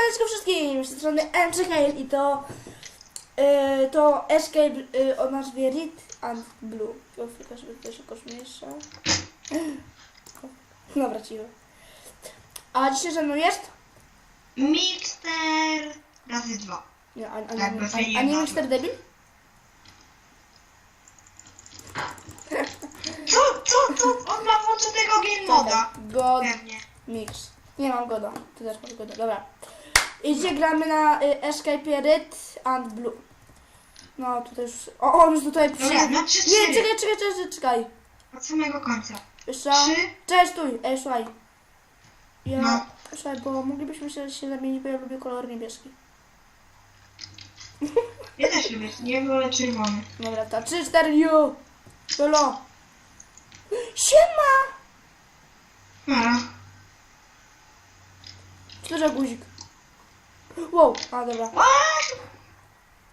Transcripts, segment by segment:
Siemaneczko wszystkim, z tej strony MCHL i to yy, to Escape yy, o nazwie Red and Blue. Chwilkę, żeby to się jakoś mniejsza. Dobra, cicho. A dzisiaj ze mną jest? Mixter razy dwa. Nie, a, a, Tak, nie, bez a, a nie Mr. Debil? Co, co? On ma włączonego game moda. God Pewnie. Mix. Nie mam goda. Ty też masz goda. Dobra. I dzisiaj gramy na y, Escape Red and Blue. No tutaj już. O, on już tutaj Dobra, przyjechał. na trzy, Nie, cztery. czekaj, czekaj, czekaj, czekaj. Od samego końca. Jeszcze. Trzy. Cześć, stój. Ej, słuchaj. Ja. No. Słuchaj, bo moglibyśmy się, się zamienić, bo ja lubię kolor niebieski. Ja też lubię, nie wolę czerwony. Dobra, to 3, 4, ju. Jolo. Siema! Mara. Co za guzik? Wow, a dobra,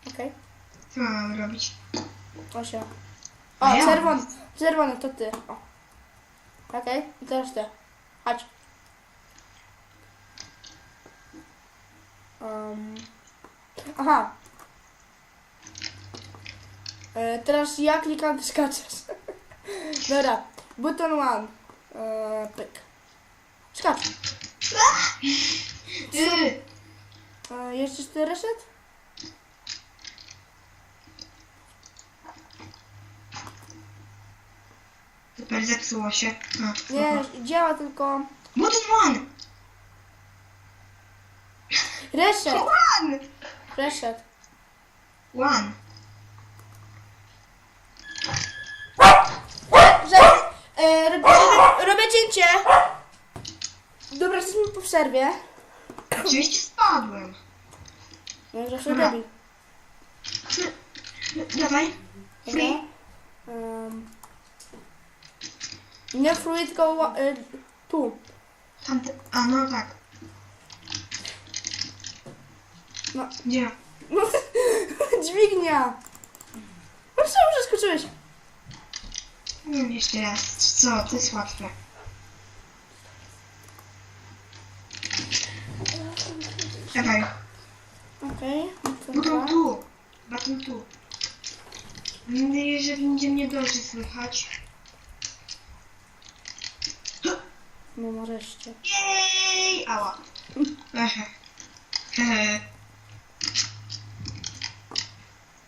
okej. Co mam robić? O się. A O, ja czerwony, czerwony to ty. O. Okej, i teraz ty. Chodź. Um. Aha. E, teraz ja klikam, skaczesz. Dobra, button one. E, pyk. Skacz. Ty. E, jeszcze ty reset? Super, zepsuło się. No, Nie, działa tylko Button one! reset. One! Reset. One. Że, e, robię, robię, robię cięcie. Dobra, jesteśmy po przerwie. Oczywiście spadłem. No, zawsze Dobra. debil. Dawaj. Free. Um, nie free, tylko ła- e, tu. Tamte... A no tak. No, Gdzie? no dźwignia. No czemu przeskoczyłeś? Nie wiem jeszcze raz. Co? To jest łatwe. Dawaj. Okej. Okay. Button tu. Button tu. Mam nadzieję, że będzie mnie dobrze słychać. No nareszcie. Jej! Ała. Ehe. Hehe.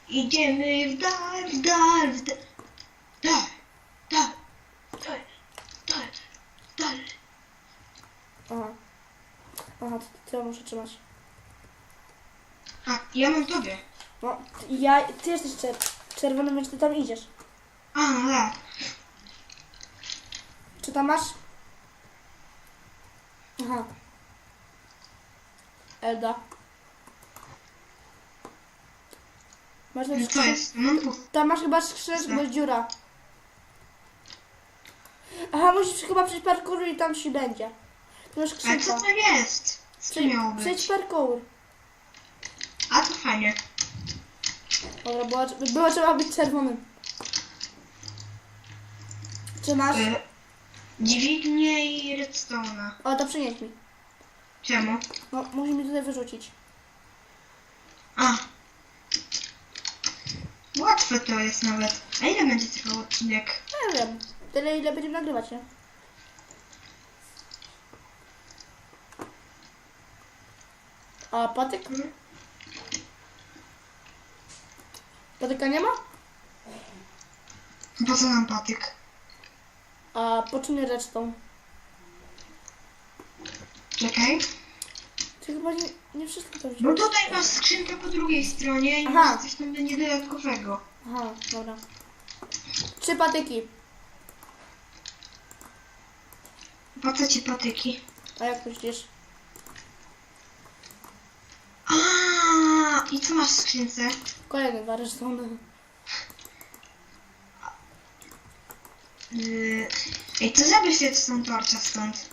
Idziemy w dal, w dal, w. Dal, dal, dal, dal, dal. Aha. Aha, to, ja muszę trzymać. A, ja mam tobie. No, ja, ty jesteś czer czerwony, więc ty tam idziesz. A, no tak. Czy tam masz? Aha. Elda. Masz tam No skrzyn- jest, mam tu. Tam masz chyba skrzynkę, bo jest dziura. Aha, musisz chyba przejść parkour i tam ci będzie. To masz Ale skrzynka. co to jest? Co to miało Przejdź być? parkour. A to fajnie. Dobra, było, było trzeba być czerwonym. Czy masz? Y, Dźwignię i redstone'a. O, to przynieś mi. Czemu? No, musi mi tutaj wyrzucić. A. Łatwe to jest nawet. A ile będzie trwał odcinek? Nie wiem. Tyle ile będziemy nagrywać, nie? A patyk? Patyka nie ma? Po co nam patyk? A po czym redstone? Czekaj. Ty chyba nie, nie wszystko to wziąłeś. tutaj masz skrzynkę po drugiej stronie i Aha. coś tam będzie dodatkowego. Aha, dobra. Trzy patyki. Po co ci patyki? A jak myślisz? A i co masz w skrzynce? Kolejne dwa redstone. Yy, ej, to zabierz się tą torcza stąd.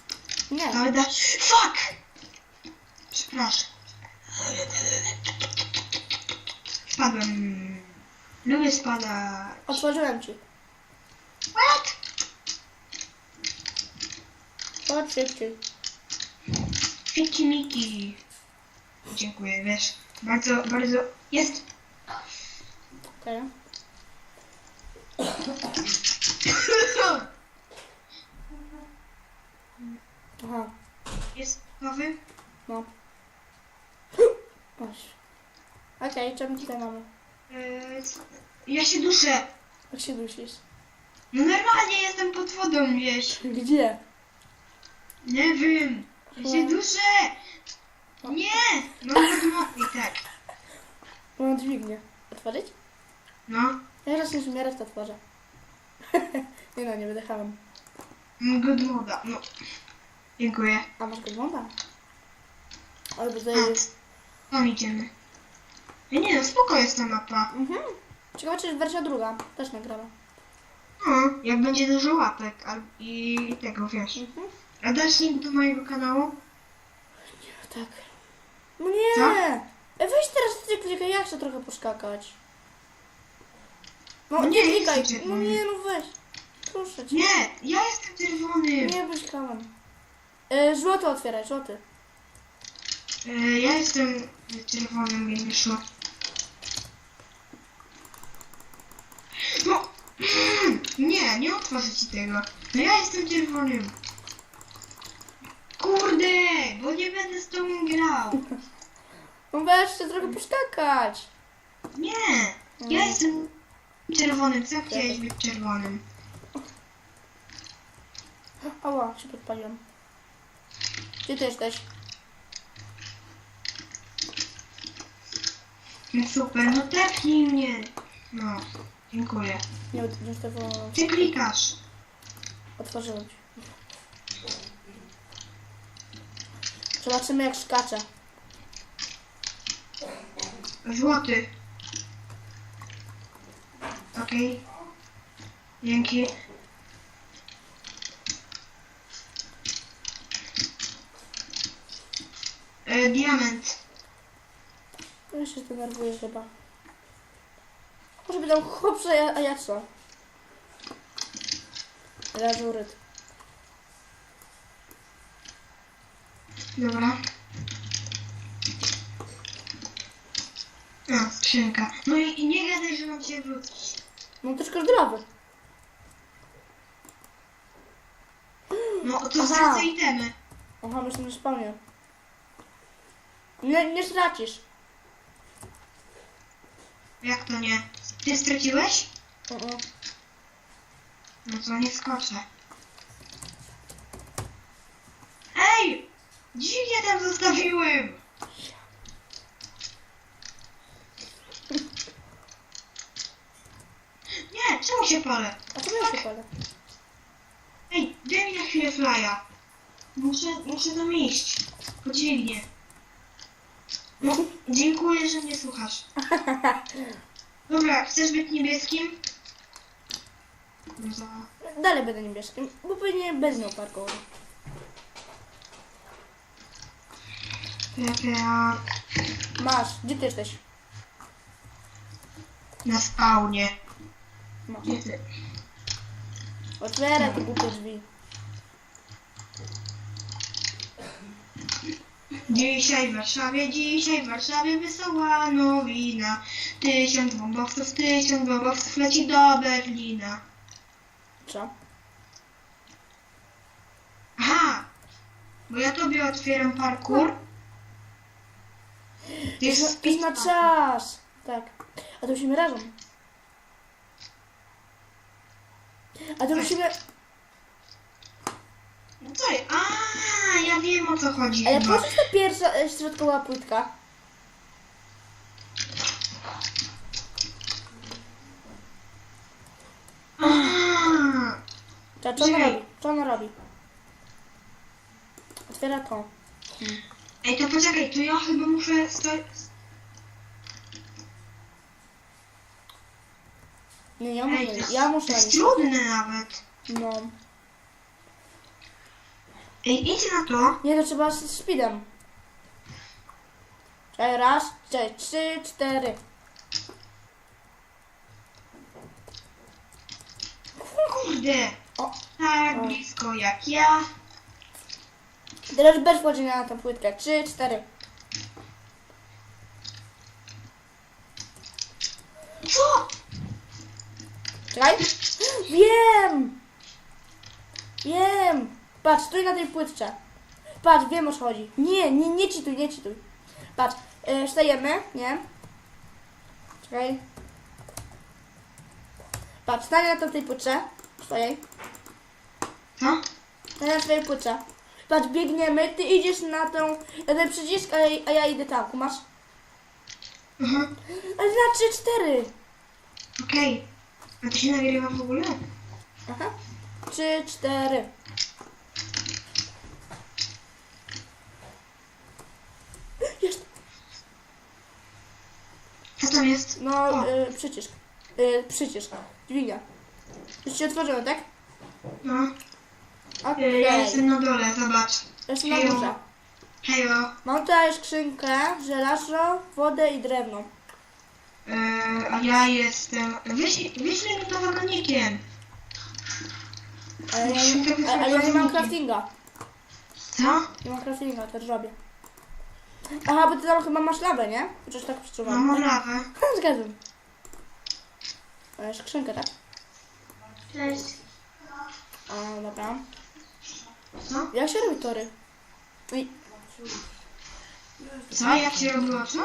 Nie. Ale da... Fuck! Przepraszam. Spadłem. Lubię spadać. Otworzyłem ci. What? Chodź szybciej. Fiki Miki. Dziękuję, wiesz. Bardzo, bardzo. Jest! Okej. Aha, Jest gotowy? no. Masz. Okej, czemu tutaj mamy? Eee, co- ja się duszę. Jak się dusisz? No normalnie jestem pod wodą, wiesz. Gdzie? Nie wiem. Ja się duszę. Nie! No podmoknij, tak. Mam dźwignię. Otworzyć? No. Ja raz nie zmiarę, to otworzę. nie no, nie wydechałem. Good moda. No. Dziękuję. A masz go bomba? Ale tutaj A, jest... tam idziemy. Ja nie no, spoko jest ta mapa. Mhm. Ciekawe, czy jest wersja druga. Też nagrała. No, jak będzie dużo łapek al- i tego, wiesz. Mhm. A dasz link do mojego kanału? Tak. No nie! Co? E, weź teraz ty klikaj, ja chcę trochę poskakać. No No nie nie, klikaj. No czerwony. nie, no weź. Proszę cię. Nie, ja jestem czerwony. Nie wyśkałem. E, złoto otwieraj, złoty. E, ja jestem czerwonym, mi wyszło. No, nie, nie otworzę ci tego. No ja jestem czerwonym. Kurde, bo nie będę z tobą grał. No chcę trochę poskakać. Nie, ja Mm. jestem czerwonym. Co chciałeś być czerwonym? Ała, się podpaliłem. Gdzie ty jesteś? No super, no tepnij mnie. No, dziękuję. Nie, nie ustawiłam. Ty klikasz. Otworzyłem ci. Zobaczymy jak skacze. Złoty. Okej. Dzięki. E, diament. Ja się zdenerwuję chyba. Może by tam chłopcze, a ja, a ja co? Lazuryt. Dobra. A, skrzynka. No i, i nie gadaj, że mam cię wrócić. No troszkę zdrowy. No to Aha. stracę itemy. Aha, myślę, że spawnie. Nie, nie stracisz. Jak to nie? Ty straciłeś? Uh-uh. No to nie skoczę. Dźwignię tam zostawiłem! Nie, czemu się palę? A co ja się palę? Ej, daj mi na chwilę flya. Muszę, muszę tam iść. Po dźwignię. No, dziękuję, że mnie słuchasz. Dobra, chcesz być niebieskim? No to... Dalej będę niebieskim, bo pewnie bez nią Ja Masz, gdzie ty jesteś? na spawnie. Masz. Gdzie ty? Otwieraj te głupie drzwi. Dzisiaj w Warszawie, dzisiaj w Warszawie wesoła nowina. Tysiąc bombowców, tysiąc bombowców leci do Berlina. Co? Aha! Bo ja tobie otwieram parkour. Jest, jest na- czas. Tak. A to musimy razem. A to musimy... No co? A, ja wiem o co chodzi Ale po co ta pierwsza e, środkowa płytka? A, Co, co ona Czekaj. robi? Co ona robi? Otwiera to. Ej, to poczekaj, to ja chyba muszę sto... Nie, ja Ej, muszę, jest, ja muszę to jest iść. trudne nawet. No. Ej, idź na to. Nie, to trzeba z speedem. Czekaj, raz, czekaj, trzy, cztery. Kurde. O. Tak blisko jak ja. Teraz bez wchodzenia na tą płytkę. Trzy, cztery. Co? Czekaj. Wiem! Wiem! Patrz, stój na tej płytce. Patrz, wiem o co chodzi. Nie, nie, nie cituj, nie cituj. Patrz, yy, wstajemy, nie? Czekaj. Patrz, stań na tej płytce. Swojej. Co? Stań na swojej płytce. Patrz, biegniemy, ty idziesz na tą, na ten przycisk, a ja, a ja idę tam, kumasz? Mhm. Ale na trzy, cztery. Okej. A to się nagrywa w ogóle? Aha. Trzy, cztery. Jest. Co tam jest? No, O. y, przycisk. Y, przycisk. Dźwignia. Już się otworzyło, tak? No. Okej. Okay. Ja jestem na dole, zobacz. Jestem na Hejo. górze. Hejo. Mam tutaj skrzynkę, żelazo, wodę i drewno. Yy, a ja jestem... Wyślij wyślij mi to wagonikiem. Ale ja, Skrzynkę nie- ale ja nie mam wagonikiem. craftinga. Co? Nie mam craftinga, to zrobię. Aha, bo ty tam chyba masz lawę, nie? Chociaż tak No, przeczuwam. mam lawę. Zgadzam. Ale skrzynkę, tak? Cześć. O, dobra. Co? Jak się robi tory? Oj, Co? Jak się robiło co?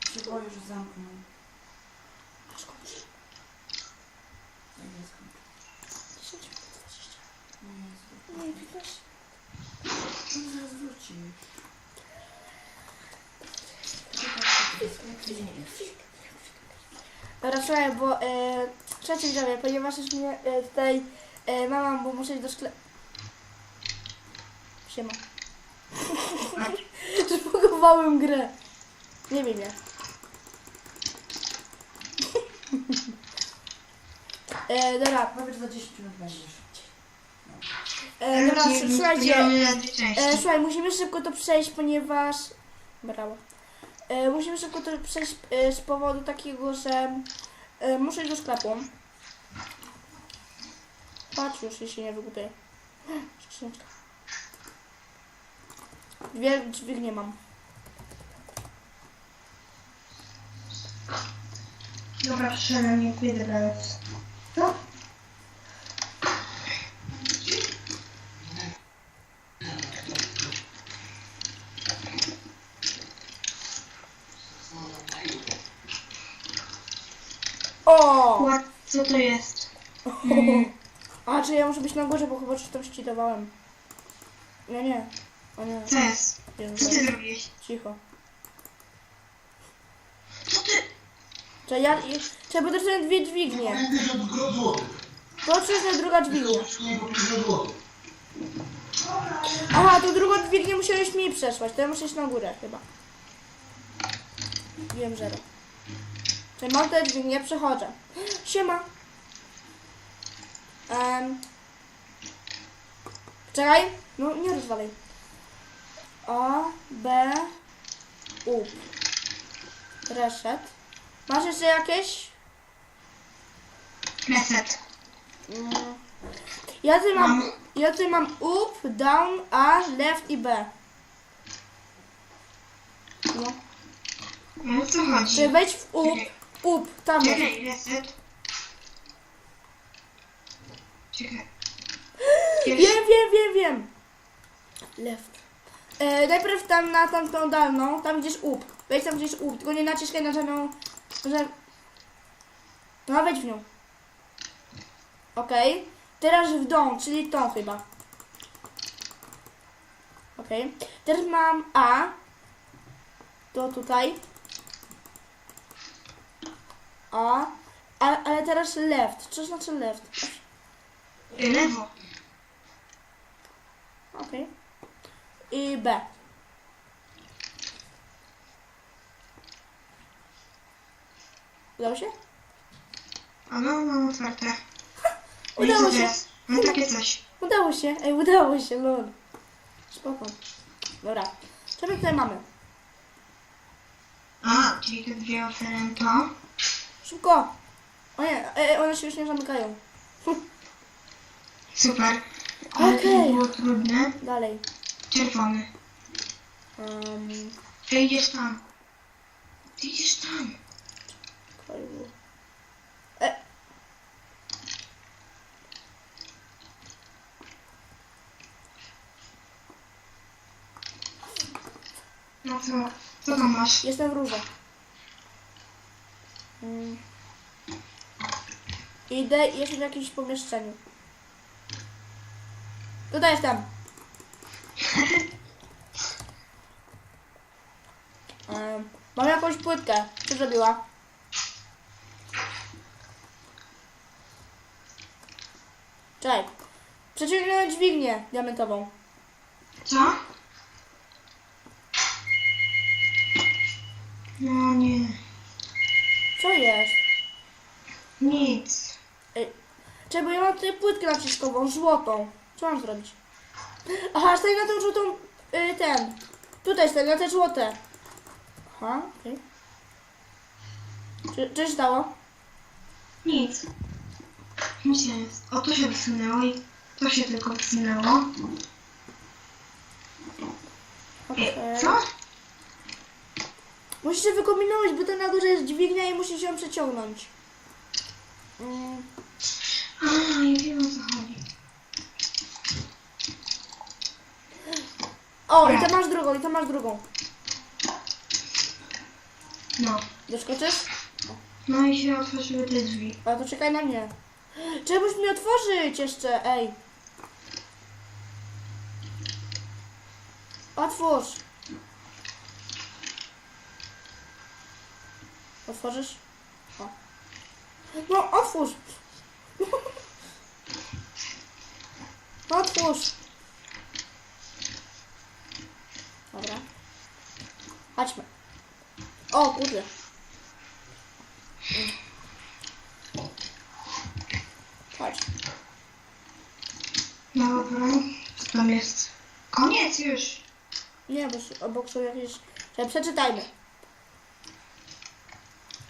Trzeba już zamknął. aż kończy. Nie skończy. 10 minut, 20. Nie, Nie, 15. On zaraz wróci. Dobra, słuchaj, bo e, słuchajcie widzowie, ponieważ już mnie e, tutaj e, mama, bo muszę iść do sklepu. Siema. Zbugowałem grę. Nie wiem jak. e, dobra, Powiedz za 10 minut będziesz. e, dobra, Znaczy, słuchajcie. E, słuchaj, musimy szybko to przejść, ponieważ... Brawo. E, musimy szybko to przejść e, z powodu takiego, że e, muszę iść do sklepu. Patrz już, jeśli nie wygubię. Skrzynka. Dwie drzwi nie mam. Dobra, przyszedłem, nie pójdę nawet. Co? O! What? Co to jest? Mm. A, czy ja muszę być na górze, bo chyba coś tam ścitowałem. Nie, nie. O nie. Co jest? Co ty zrobiłeś? Cicho. Co ty? Czy ja... i- Czy bo to są dwie dźwignie. To czy jest druga dźwignia? Aha, to drugą dźwignię musiałeś mi przesłać, to ja muszę iść na górę chyba. Wiem, że. Czyli mam tę dźwignię, przechodzę. Siema. Um. Czekaj, no nie rozwalaj. A, B, U. Reset. Masz jeszcze jakieś? Reset. Mm. Ja tutaj mam, Mam. ja tutaj mam up, down, A, left i B. No. No o co chodzi? Czy wejdź w up, up, tam. Czekaj, reset. Czekaj. Wiem, wiem, wiem, wiem. Left. E, najpierw tam na tamtą dalną, tam gdzieś up. Wejdź tam gdzieś up, tylko nie naciskaj na żadną, że... No wejdź w nią. Okej. Teraz w dół, czyli tą chyba. Okej. Teraz mam A. To tutaj. A. Ale, ale teraz left. Co znaczy left? Lewo. Okej. I B. Udało się? A no, mam otwarte. No i Udało co to się. Mam takie coś. Udało się. Ej, udało się, lol. Spoko. Dobra. Co my tutaj mamy? A, czyli te dwie oferento. Szybko. O nie, e, one się już nie zamykają. Super. Ale to Okej. było trudne. Dalej. Czerwony. Um, Ty idziesz tam. Ty idziesz tam. Kajwu. e, No co? Co tam masz? jestem w róże. Mm. Idę jestem w jakimś pomieszczeniu. Tutaj jestem. Em, mam jakąś płytkę. Co zrobiła? Czekaj. Przeciągnąłem dźwignię diamentową. Co? No nie. Co jest? Nic. Czekaj, bo ja mam tutaj płytkę naciskową, złotą. Co mam zrobić? Aha, stoi na tą żółtą, y, ten. Tutaj stoi, na te złote. Aha, okej. Czy, co się stało? Nic. Nic nie jest. O, to się wysunęło i to się tylko wysunęło. Okej. E, co? Musicie wykombinować, bo to na górze jest dźwignia i musicie ją przeciągnąć. Mm, A, ja wiem o co chodzi. O, i to masz drugą, i to masz drugą. No. Doskoczysz? No i się otworzyły te drzwi. A to czekaj na mnie. Trzeba mi otworzyć jeszcze, ej. Otwórz. Otworzysz? O. No, otwórz. Otwórz. Dobra. Chodźmy. O, kurde. Chodź. Dobra. Co tam jest? Koniec już. Nie, bo obok są jakieś... Czekaj, przeczytajmy.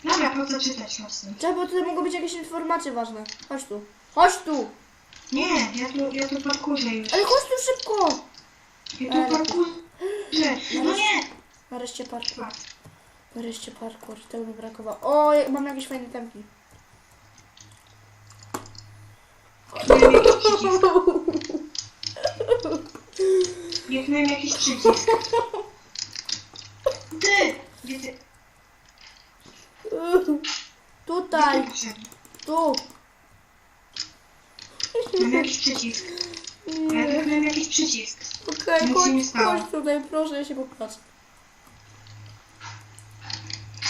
Dobra, po co czytać mocno? Czekaj, bo tutaj mogą być jakieś informacje ważne. Chodź tu. Chodź tu! Nie, ja tu, ja tu parkurzę już. Ale chodź tu szybko! Ja tu parkurzę. No nie! Nareszcie parkour. Nareszcie parkour. Tego mi brakowało. O, mam jakieś fajne tempi. Przycisk. Miałem jakiś przycisk. Ty! Gdzie ty? Tutaj, tu. Mam jakiś przycisk. Ja tu miałem jakiś przycisk. Okej, Nic się nie chodź, stało. chodź tutaj, proszę, ja się popatrzę.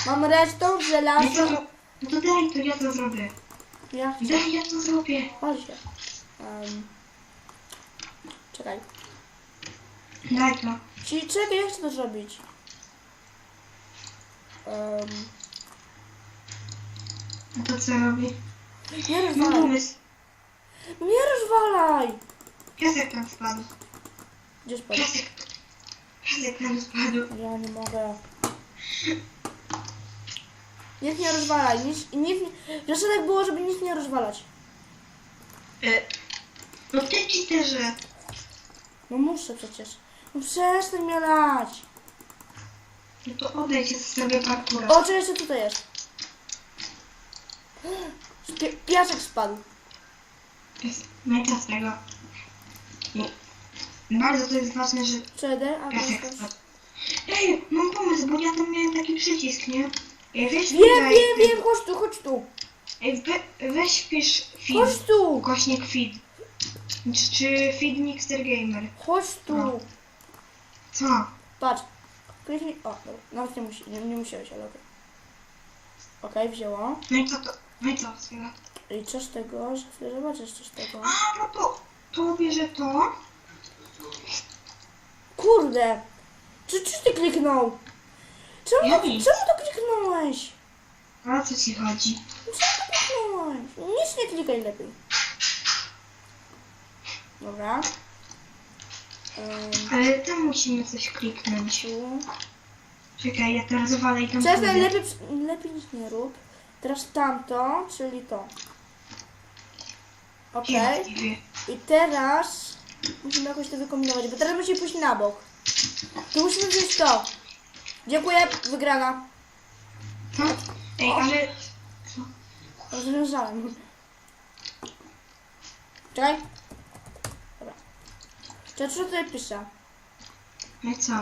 Mam redstone, No żelazo. no to daj, to ja to zrobię. Ja chcę. Daj, ja to zrobię. Chodź się. Um, czekaj. Daj to. Czyli czekaj, jak chcę to zrobić? Um, No to co robię? nie Mam rozwalaj. pomysł. Nie rozwalaj! Piasek tam spadł. Gdzie spadł? Piasek. Piasek tam spadł. Ja nie mogę. Nic nie rozwalaj. Nic, nic nie... Zawsze tak było, żeby nic nie rozwalać. E, no ty cheaterze. No muszę przecież. No przestań mnie lać. No to odejdź z sobie parkura. O, co jeszcze tutaj jest? Pi- piasek spadł. Jest najta z tego. Nie. Bardzo to jest ważne, że CD, a piasek spadł. Ej, mam pomysł, bo ja tam miałem taki przycisk, nie? Ej, weź Wiem, wpijaj- wiem, wiem, chodź tu, chodź tu. Ej, we, weź wpisz feed. Chodź tu. Ukośnik feed. Czy, czy feed Mixer Gamer. Chodź tu. No. Co? Patrz. Kliknij. O, dobra. Nawet nie, musi, nie, nie musiałeś, ale okej. Okej, wzięło. No i co to? No i co? Chwila. I co z tego? Że chwilę zobaczysz co z tego. A, no to, to bierze to. Kurde! Czy, czy ty kliknął? Czemu, Ja to, nic. czemu to kliknąłeś? A o co ci chodzi? Czemu to kliknąłeś? Nic nie klikaj lepiej. Dobra. Ale tam musimy coś kliknąć. tu. Czekaj, ja teraz walę i tam Przestań, pójdę. lepiej, lepiej nic nie rób. Teraz tamto, czyli to. Okej. I teraz Musimy jakoś to wykombinować, bo teraz musimy pójść na bok. Tu musimy wziąć to. Dziękuję, wygrana. Co? Ej, ale... Rozwiązałem. Czekaj. Dobra. Czekaj, co tutaj pisze? No co?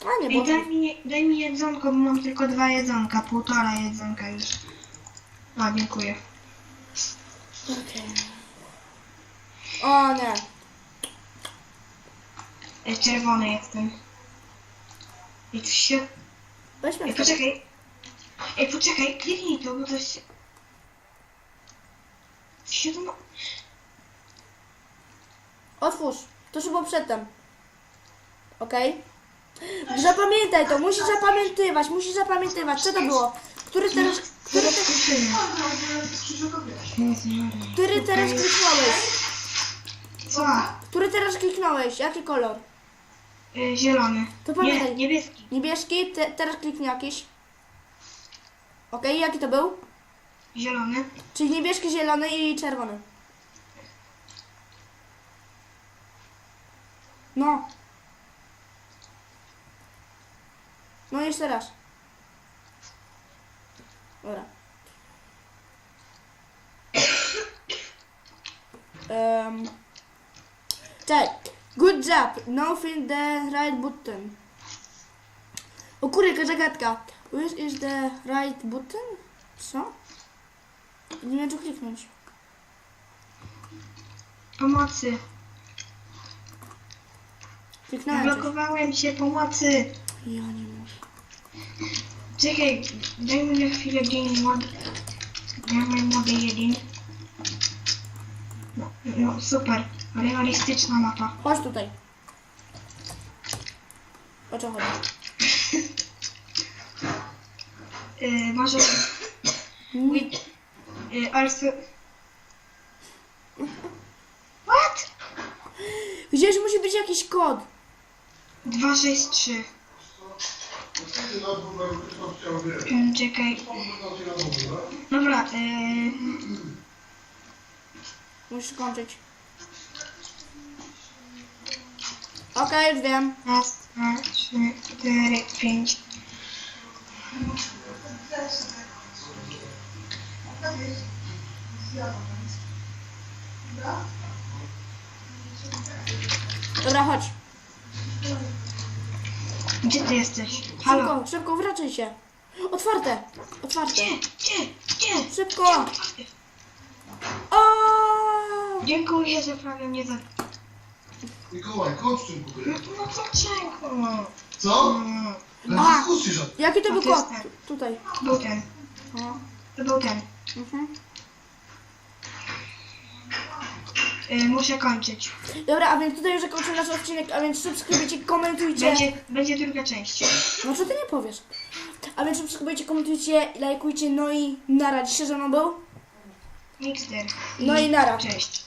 A nie, Ej, bo... daj mi, daj mi jedzonko, bo mam tylko dwa jedzonka, półtora jedzonka już. O, dziękuję. Okej. O nie. Ej, czerwony jestem. Ej, coś się... Weźmy Ej, to. poczekaj. Ej, poczekaj, kliknij to, bo to się... Co się to ma... Otwórz. To szybko przedtem. Okej? Zapamiętaj to, musisz zapamiętywać, musisz zapamiętywać. Co to było? Który teraz, który, te, który teraz kliknąłeś? Co? Który teraz kliknąłeś? Jaki kolor? Y, zielony. To pamiętaj. Nie, niebieski. Niebieski, te, teraz kliknij jakiś. Okej, jaki to był? Zielony. Czyli niebieski, zielony i czerwony. No. No jeszcze raz. Dobra. Um, tak. Good job. Now find the right button. O kurde, jaka zagadka. Which is the right button? Co? Nie wiem, czy kliknąć. Pomocy. Kliknąłem coś. Zablokowałem się, pomocy. Ja nie mogę. Czekaj, daj mi na chwilę dzień młody. Ja mój młody jeden. No, no super. Realistyczna mapa. Chodź tutaj. O co chodzi? Y, może... With, y, also... What? Gdzieś musi być jakiś kod. 263. Mm, Czekaj. Dobra, y, Musisz kończyć. Okej, już wiem. raz, dwa, trzy, cztery, pięć. Dobra, chodź. Gdzie ty jesteś? Halo? Szybko, szybko, wracaj się. Otwarte. Otwarte. Gdzie? Gdzie? Gdzie? Szybko. O! Dziękuję, że prawie mnie za... Mikołaj, kończ tym No, no dlaczego? Co? Mm, Bez A. dyskusji żadnej. Jaki to był to kod? Tu- Tutaj. Był ten. O. To był ten. Mhm. Y, muszę kończyć. Dobra, a więc tutaj już zakończymy nasz odcinek, a więc subskrybujcie, komentujcie. Będzie, będzie druga część. No co ty nie powiesz? A więc subskrybujcie, komentujcie, lajkujcie, no i nara. Dzisiaj ze mną był? Mixter. No i nara. Cześć.